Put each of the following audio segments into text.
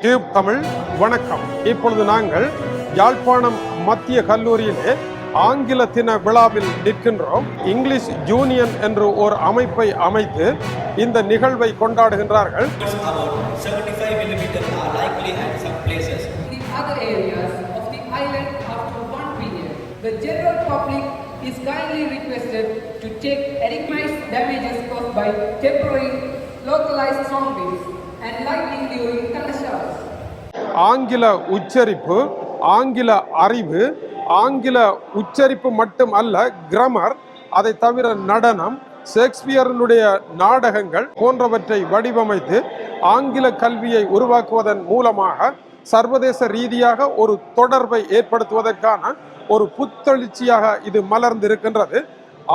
Tube Tamil வணக்கம் இப்பொழுது நாங்கள் யாழ்ப்பாணம் மத்திய கல்லூரியிலே ஆங்கில தின விழாவில் நிற்கின்றோம் இங்கிலீஷ் யூனியன் என்று ஒரு அமைப்பை அமைத்து இந்த நிகழ்வை கொண்டாடுகின்றார்கள் to take adequate damages caused by temporary localized sound ஆங்கில உச்சரிப்பு ஆங்கில அறிவு ஆங்கில உச்சரிப்பு மட்டும் அல்ல கிராமர் அதை தவிர நடனம் ஷேக்ஸ்பியரினுடைய நாடகங்கள் போன்றவற்றை வடிவமைத்து ஆங்கில கல்வியை உருவாக்குவதன் மூலமாக சர்வதேச ரீதியாக ஒரு தொடர்பை ஏற்படுத்துவதற்கான ஒரு புத்தெழுச்சியாக இது மலர்ந்திருக்கின்றது.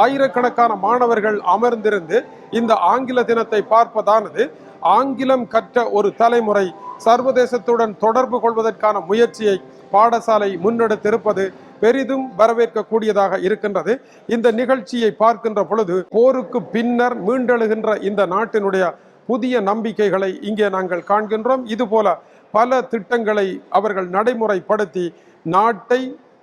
ஆயிரக்கணக்கான மாணவர்கள் அமர்ந்திருந்து இந்த ஆங்கில தினத்தை பார்ப்பதானது ஆங்கிலம் கற்ற ஒரு தலைமுறை சர்வதேசத்துடன் தொடர்பு கொள்வதற்கான முயற்சியை பாடசாலை முன்னெடுத்திருப்பது பெரிதும் வரவேற்கக்கூடியதாக இருக்கின்றது. இந்த நிகழ்ச்சியை பார்க்கின்ற பொழுது போருக்கு பின்னர் மீண்டெழுகின்ற இந்த நாட்டினுடைய புதிய நம்பிக்கைகளை இங்கே நாங்கள் காண்கின்றோம். இதுபோல பல திட்டங்களை அவர்கள் நடைமுறைப்படுத்தி நாட்டை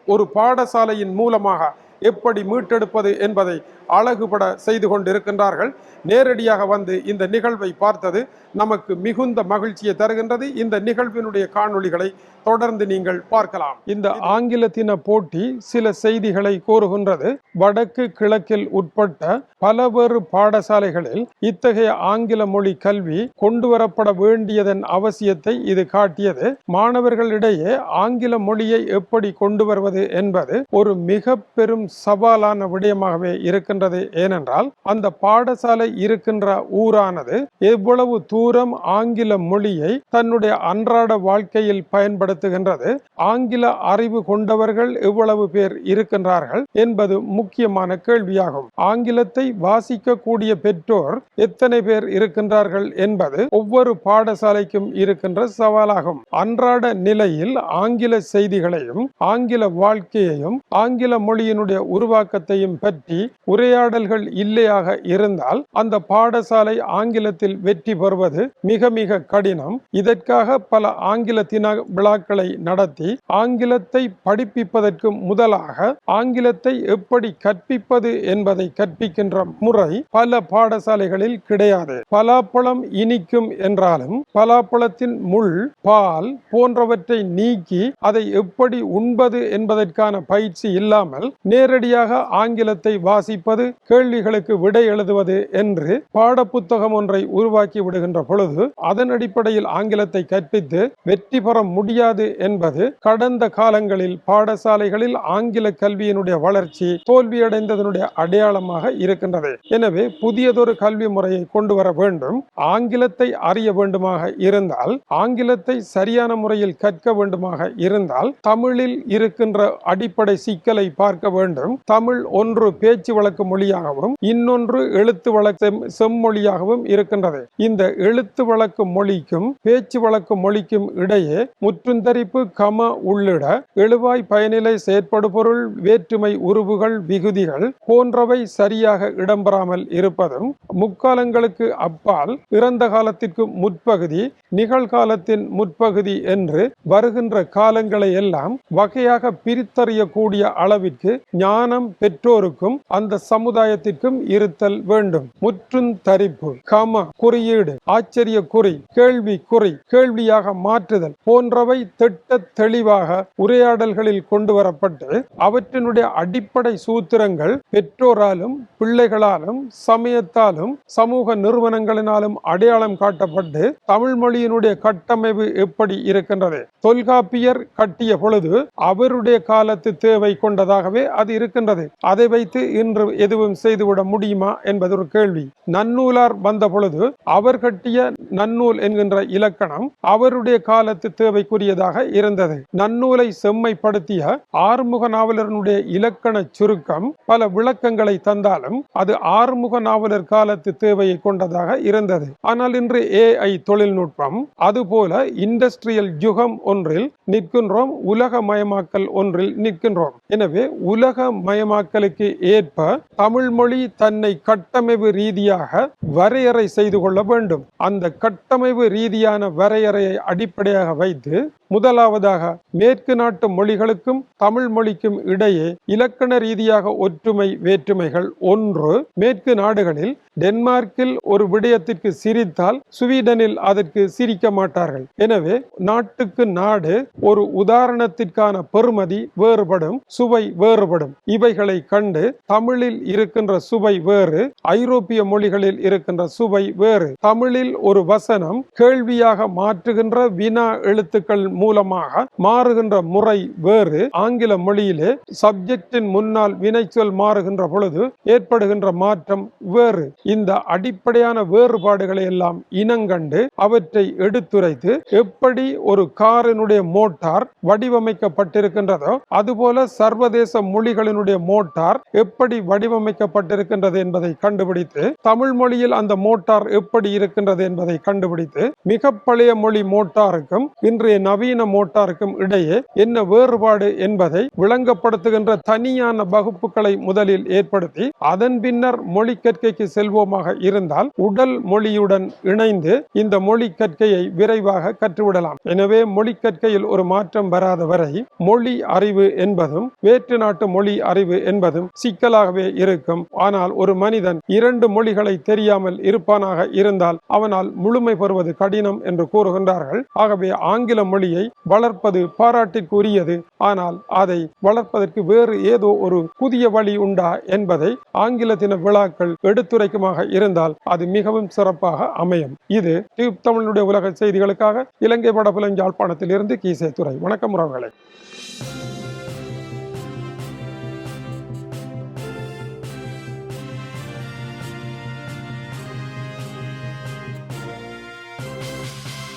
ஒரு பாடசாலையின் மூலமாக எப்படி மீட்டெடுப்பது என்பதை அழகுபட செய்து கொண்டிருக்கின்றார்கள். நேரடியாக வந்து இந்த நிகழ்வை பார்த்தது நமக்கு மிகுந்த மகிழ்ச்சியை தருகின்றது. இந்த நிகழ்வினுடைய காணொளிகளை தொடர்ந்து நீங்கள் பார்க்கலாம். இந்த ஆங்கில தின போட்டி சில செய்திகளை கூறுகின்றது. வடக்கு கிழக்கில் உட்பட்ட பலவேறு பாடசாலைகளில் இத்தகைய ஆங்கில மொழி கல்வி கொண்டு வரப்பட வேண்டியதன் அவசியத்தை இது காட்டியது. மாணவர்களிடையே ஆங்கில மொழியை எப்படி கொண்டு வருவது என்பது ஒரு மிக பெரும் சவாலான விடயமாகவே இருக்கின்றது. ஏனென்றால் அந்த பாடசாலை இருக்கின்ற ஊரானது எவ்வளவு தூரம் ஆங்கில மொழியை தன்னுடைய அன்றாட வாழ்க்கையில் பயன்படுத்துகின்றது. ஆங்கில அறிவு கொண்டவர்கள் எவ்வளவு பேர் இருக்கின்றார்கள் என்பது முக்கியமான கேள்வியாகும். ஆங்கிலத்தை வாசிக்கக்கூடிய பெற்றோர் எத்தனை பேர் இருக்கின்றார்கள் என்பது ஒவ்வொரு பாடசாலைக்கும் இருக்கின்ற சவாலாகும். அன்றாட நிலையில் ஆங்கில செய்திகளையும் ஆங்கில வாழ்க்கையையும் ஆங்கில மொழியினுடைய உருவாக்கத்தையும் பற்றி உரையாடல்கள் இல்லையாக இருந்தால் அந்த பாடசாலை ஆங்கிலத்தில் வெற்றி பெறுவது மிக மிக கடினம். இதற்காக பல ஆங்கில தின விழாக்களை நடத்தி ஆங்கிலத்தை படிப்பிப்பதற்கு முதலாக ஆங்கிலத்தை எப்படி கற்பிப்பது என்பதை கற்பிக்கின்ற முறை பல பாடசாலைகளில் கிடையாது. பலாப்பழம் இனிக்கும் என்றாலும் பலாப்பழத்தின் முள் பால் போன்றவற்றை நீக்கி அதை எப்படி உண்பது என்பதற்கான பயிற்சி இல்லாமல் நேரடியாக ஆங்கிலத்தை வாசிப்பது கேள்விகளுக்கு விடை எழுதுவது என்று பாடப்புத்தகம் ஒன்றை உருவாக்கி விடுகின்ற பொழுது அதன் அடிப்படையில் ஆங்கிலத்தை கற்பித்து வெற்றி பெற முடியாது என்பது கடந்த காலங்களில் பாடசாலைகளில் ஆங்கில கல்வியினுடைய வளர்ச்சி தோல்வியடைந்ததனுடைய அடையாளமாக இருக்கின்றது. எனவே புதியதொரு கல்வி முறையை கொண்டு வர வேண்டும். ஆங்கிலத்தை அறிய வேண்டுமாக இருந்தால் ஆங்கிலத்தை சரியான முறையில் கற்க வேண்டுமாக இருந்தால் தமிழில் இருக்கின்ற அடிப்படை சிக்கலை பார்க்க வேண்டும். தமிழ் ஒன்று பேச்சு வழக்கு மொழியாகவும் இன்னொன்று எழுத்து வழக்கு செம்மொழியாகவும் இருக்கின்றது. இந்த எழுத்து வழக்கு மொழிக்கும் பேச்சு வழக்கு மொழிக்கும் இடையே முற்றுந்தரிப்பு கம உள்ளிட எழுவாய் பயனிலை செயற்படுபொருள் வேற்றுமை உருவுகள் விகுதிகள் போன்றவை சரியாக இடம்பெறாமல் இருப்பதும் முக்காலங்களுக்கு அப்பால் இறந்த காலத்திற்கு முற்பகுதி நிகழ்காலத்தின் முற்பகுதி என்று வருகின்ற காலங்களை எல்லாம் வகையாக பிரித்தறியக்கூடிய அளவிற்கு ஞானம் பெற்றோருக்கும் அந்த சமுதாயத்திற்கும் இருத்தல் வேண்டும். முற்றுந்தரிப்பு கம குறியீடு ஆச்சரிய குறி கேள்வி குறி கேள்வியாக மாற்றுதல் போன்றவை திட்ட தெளிவாக உரையாடல்களில் கொண்டு வரப்பட்டு அவற்றினுடைய அடிப்படை சூத்திரங்கள் பெற்றோராலும் பிள்ளைகளாலும் சமயத்தாலும் சமூக நிறுவனங்களினாலும் அடையாளம் காட்டப்பட்டு தமிழ் மொழியினுடைய கட்டமைப்பு எப்படி இருக்கின்றது? தொல்காப்பியர் கட்டிய பொழுது அவருடைய காலத்து தேவை கொண்டதாகவே அது இருக்கின்றது. அதை வைத்து இன்று எதுவும் செய்துவிட முடியுமா என்பது ஒரு கேள்வி. நன்னூலார் வந்த பொழுது அவர் கட்டிய நன்னூல் என்கின்ற இலக்கணம் அவருடைய காலத்து தேவைக்குரியதாக இருந்தது. நன்னூலை செம்மைப்படுத்திய ஆறுமுக நாவலருடைய இலக்கண சுருக்கம் பல விளக்கங்களை தந்தாலும் அது ஆறுமுக நாவலர் காலத்து தேவையை கொண்டதாக இருந்தது. ஆனால் இன்று ஏஐ தொழில்நுட்பம் அதுபோல இண்டஸ்ட்ரியல் யுகம் ஒன்றில் நிற்கின்றோம் உலக மயமாக்கல் ஒன்றில் நிற்கின்றோம். எனவே உலக மயமாக்கலுக்கு ஏற்ப தமிழ் மொழி தன்னை கட்டமைப்பு ரீதியாக வரையறை செய்து கொள்ள வேண்டும். அந்த கட்டமைப்பு ரீதியான வரையறையை அடிப்படையாக வைத்து முதலாவதாக மேற்கு நாட்டு மொழிகளுக்கும் தமிழ் மொழிக்கும் இடையே இலக்கண ரீதியாக ஒற்றுமை வேற்றுமைகள் ஒன்று. மேற்கு நாடுகளில் டென்மார்க்கில் ஒரு விடயத்திற்கு சிரித்தால் சுவீடனில் அதற்கு சிரிக்க மாட்டார்கள். எனவே நாட்டுக்கு நாடு ஒரு உதாரணத்திற்கான பெறுமதி வேறுபடும் சுவை வேறுபடும். இவைகளை கண்டு தமிழில் இருக்கின்ற சுவை வேறு ஐரோப்பிய மொழிகளில் இருக்கின்ற சுவை வேறு. தமிழில் ஒரு வசனம் கேள்வியாக மாற்றுகின்ற வினா எழுத்துக்கள் மூலமாக மாறுகின்ற முறை வேறு. ஆங்கில மொழியிலே சப்ஜெக்டின் முன்னால் வினைச்சொல் மாறுகின்ற பொழுது ஏற்படுகின்ற மாற்றம் வேறு. இந்த அடிப்படையான வேறுபாடுகளை எல்லாம் இனங்கண்டு அவற்றை எடுத்துரைத்து எப்படி ஒரு காரினுடைய மோட்டார் வடிவமைக்கப்பட்டிருக்கின்றதோ அதுபோல சர்வதேச மொழிகளினுடைய மோட்டார் எப்படி வடிவமைக்கப்பட்டிருக்கின்றது என்பதை கண்டுபிடித்து தமிழ் மொழியில் அந்த மோட்டார் எப்படி இருக்கின்றது இருக்கிறது என்பதை கண்டுபிடித்து மிக பழைய மொழி மோட்டாருக்கும் இன்றைய நவீன மோட்டாருக்கும் இடையே என்ன வேறுபாடு என்பதை விளங்கப்படுத்துகின்ற தனியான வகுப்புகளை முதலில் ஏற்படுத்தி அதன் பின்னர் மொழி கற்கைக்கு செல்வோமாக இருந்தால் உடல் மொழியுடன் இணைந்து இந்த மொழி கற்கையை விரைவாக கற்றுவிடலாம். எனவே மொழி கற்கையில் ஒரு மாற்றம் வராத வரை மொழி அறிவு என்பதும் வேற்று நாட்டு மொழி அறிவு என்பதும் சிக்கலாகவே இருக்கும். ஆனால் ஒரு மனிதன் இரண்டு மொழிகளை தெரியாமல் இருப்பானாக இருந்தால் அவனால் முழுமை பெறுவது கடினம் என்று கூறுகின்றார்கள். ஆகவே ஆங்கில மொழியை வளர்ப்பது பாராட்டிற்குரியது. ஆனால் அதை வளர்ப்பதற்கு வேறு ஏதோ ஒரு புதிய வழி உண்டா என்பதை ஆங்கில தின விழாக்கள் எடுத்துரைக்குமாக இருந்தால் அது மிகவும் சிறப்பாக அமையும். இது டியூப் தமிழுடைய உலக செய்திகளுக்காக இலங்கை படப்புலம் யாழ்ப்பாணத்தில் இருந்து கீசே துறை வணக்கம் உறவுகளே.